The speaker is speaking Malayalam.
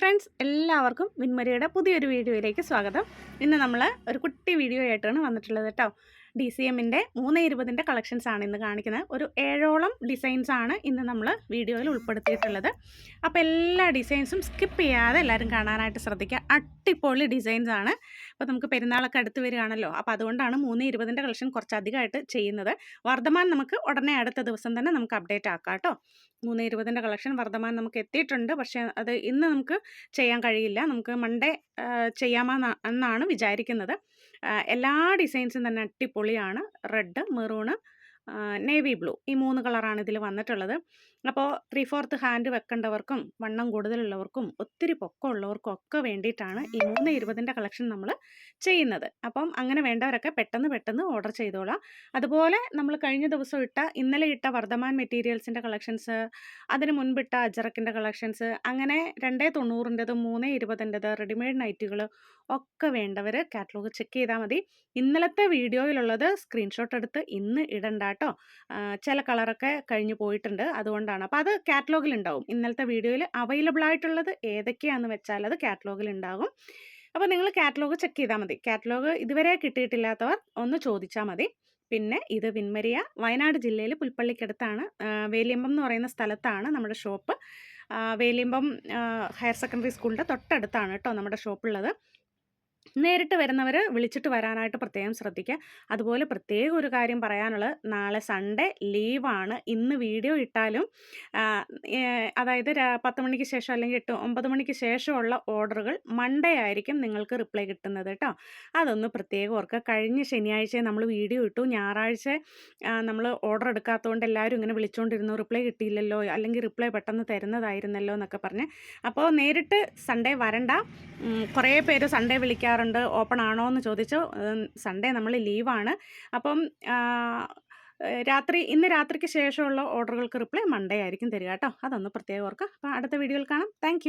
ഫ്രണ്ട്സ് എല്ലാവർക്കും വിൻമരിയുടെ പുതിയൊരു വീഡിയോയിലേക്ക് സ്വാഗതം. ഇന്ന് നമ്മൾ ഒരു കുട്ടി വീഡിയോ ആയിട്ടാണ് വന്നിട്ടുള്ളത് കേട്ടോ. ഡി സി എമ്മിന്റെ മൂന്ന് ഇരുപതിന്റെ കളക്ഷൻസ് ആണ് ഇന്ന് കാണിക്കുന്നത്. ഒരു ഏഴോളം ഡിസൈൻസ് ആണ് ഇന്ന് നമ്മൾ വീഡിയോയിൽ ഉൾപ്പെടുത്തിയിട്ടുള്ളത്. അപ്പോൾ എല്ലാ ഡിസൈൻസും സ്കിപ്പ് ചെയ്യാതെ എല്ലാവരും കാണാനായിട്ട് ശ്രദ്ധിക്കുക. അട്ടിപ്പൊളി ഡിസൈൻസ് ആണ്. അപ്പോൾ നമുക്ക് പെരുന്നാളൊക്കെ അടുത്ത് വരികയാണല്ലോ. അപ്പോൾ അതുകൊണ്ടാണ് മൂന്ന് ഇരുപതിന്റെ കളക്ഷൻ കുറച്ചധികമായിട്ട് ചെയ്യുന്നത്. വർദ്ധമാൻ നമുക്ക് ഉടനെ അടുത്ത ദിവസം തന്നെ നമുക്ക് അപ്ഡേറ്റ് ആക്കാം കേട്ടോ. മൂന്ന് ഇരുപതിന്റെ കളക്ഷൻ വർദ്ധമാൻ നമുക്ക് എത്തിയിട്ടുണ്ട്. പക്ഷേ അത് ഇന്ന് നമുക്ക് ചെയ്യാൻ കഴിയില്ല. നമുക്ക് മൺഡേ ചെയ്യാമെന്നാണ് വിചാരിക്കുന്നത്. എല്ലാ ഡിസൈൻസും തന്നെ അടിപൊളിയാണ്. റെഡ് മെറൂണ് നേവി ബ്ലൂ ഈ മൂന്ന് കളറാണ് ഇതിൽ വന്നിട്ടുള്ളത്. അപ്പോൾ ത്രീ ഫോർത്ത് ഹാൻഡ് വെക്കേണ്ടവർക്കും വണ്ണം കൂടുതലുള്ളവർക്കും ഒത്തിരി പൊക്കമുള്ളവർക്കും ഒക്കെ വേണ്ടിയിട്ടാണ് ഈ മൂന്ന് ഇരുപതിന്റെ കളക്ഷൻ നമ്മൾ ചെയ്യുന്നത്. അപ്പം അങ്ങനെ വേണ്ടവരൊക്കെ പെട്ടെന്ന് പെട്ടെന്ന് ഓർഡർ ചെയ്തോളാം. അതുപോലെ നമ്മൾ കഴിഞ്ഞ ദിവസം ഇട്ട ഇന്നലെ ഇട്ട വർദ്ധമാൻ മെറ്റീരിയൽസിന്റെ കളക്ഷൻസ് അതിന് മുൻപിട്ട അജറക്കിന്റെ കളക്ഷൻസ് അങ്ങനെ രണ്ടേ തൊണ്ണൂറിന്റെത് മൂന്ന് ഇരുപതിന്റെത് റെഡിമെയ്ഡ് നൈറ്റുകൾ ഒക്കെ വേണ്ടവർ കാറ്റലോഗ് ചെക്ക് ചെയ്താൽ മതി. ഇന്നലത്തെ വീഡിയോയിലുള്ളത് സ്ക്രീൻഷോട്ട് എടുത്ത് ഇന്ന് ഇടണ്ട കേട്ടോ. ചില കളറൊക്കെ കഴിഞ്ഞു പോയിട്ടുണ്ട്. അതുകൊണ്ടാണ്. അപ്പോൾ അത് കാറ്റലോഗിൽ ഉണ്ടാവും ഇന്നലത്തെ വീഡിയോയിൽ അവൈലബിൾ ആയിട്ടുള്ളത് ഏതൊക്കെയാണെന്ന് വെച്ചാൽ അത് കാറ്റലോഗിൽ ഉണ്ടാകും അപ്പോൾ നിങ്ങൾ കാറ്റലോഗ് ചെക്ക് ചെയ്താൽ മതി. കാറ്റലോഗ് ഇതുവരെ കിട്ടിയിട്ടില്ലാത്തവർ ഒന്ന് ചോദിച്ചാൽ മതി. പിന്നെ ഇത് വിൻമരിയ വയനാട് ജില്ലയിൽ പുൽപ്പള്ളിക്കടുത്താണ്. വേലിയമ്പം എന്ന് പറയുന്ന സ്ഥലത്താണ് നമ്മുടെ ഷോപ്പ്. വേലിയമ്പം ഹയർ സെക്കൻഡറി സ്കൂളിന്റെ തൊട്ടടുത്താണ് കേട്ടോ നമ്മുടെ ഷോപ്പുള്ളത്. നേരിട്ട് വരുന്നവർ വിളിച്ചിട്ട് വരാനായിട്ട് പ്രത്യേകം ശ്രദ്ധിക്കുക. അതുപോലെ പ്രത്യേകം ഒരു കാര്യം പറയാനുള്ളത് നാളെ സൺഡേ ലീവാണ്. ഇന്ന് വീഡിയോ ഇട്ടാലും അതായത് പത്ത് മണിക്ക് ശേഷം അല്ലെങ്കിൽ എട്ട് ഒമ്പത് മണിക്ക് ശേഷമുള്ള ഓർഡറുകൾ മൺഡേ ആയിരിക്കും നിങ്ങൾക്ക് റിപ്ലൈ കിട്ടുന്നത് കേട്ടോ. അതൊന്ന് പ്രത്യേകം ഓർക്കുക. കഴിഞ്ഞ ശനിയാഴ്ച നമ്മൾ വീഡിയോ ഇട്ടു. ഞായറാഴ്ച നമ്മൾ ഓർഡർ എടുക്കാത്തതുകൊണ്ട് എല്ലാവരും ഇങ്ങനെ വിളിച്ചുകൊണ്ടിരുന്നു റിപ്ലൈ കിട്ടിയില്ലല്ലോ അല്ലെങ്കിൽ റിപ്ലൈ പെട്ടെന്ന് തരുന്നതായിരുന്നല്ലോ എന്നൊക്കെ പറഞ്ഞ്. അപ്പോൾ നേരിട്ട് സൺഡേ വരണ്ട. കുറേ പേര് സൺഡേ വിളിക്കാറുണ്ട് ഓപ്പൺ ആണോ എന്ന് ചോദിച്ചു സൺഡേ നമ്മൾ ലീവാണ്. അപ്പം രാത്രി ഇന്ന് രാത്രിക്ക് ശേഷമുള്ള ഓർഡറുകൾക്ക് റിപ്ലൈ മൺഡേ ആയിരിക്കും തരിക കേട്ടോ. അതൊന്ന് പ്രത്യേകം ഓർക്കുക. അപ്പോൾ അടുത്ത വീഡിയോയിൽ കാണാം. താങ്ക്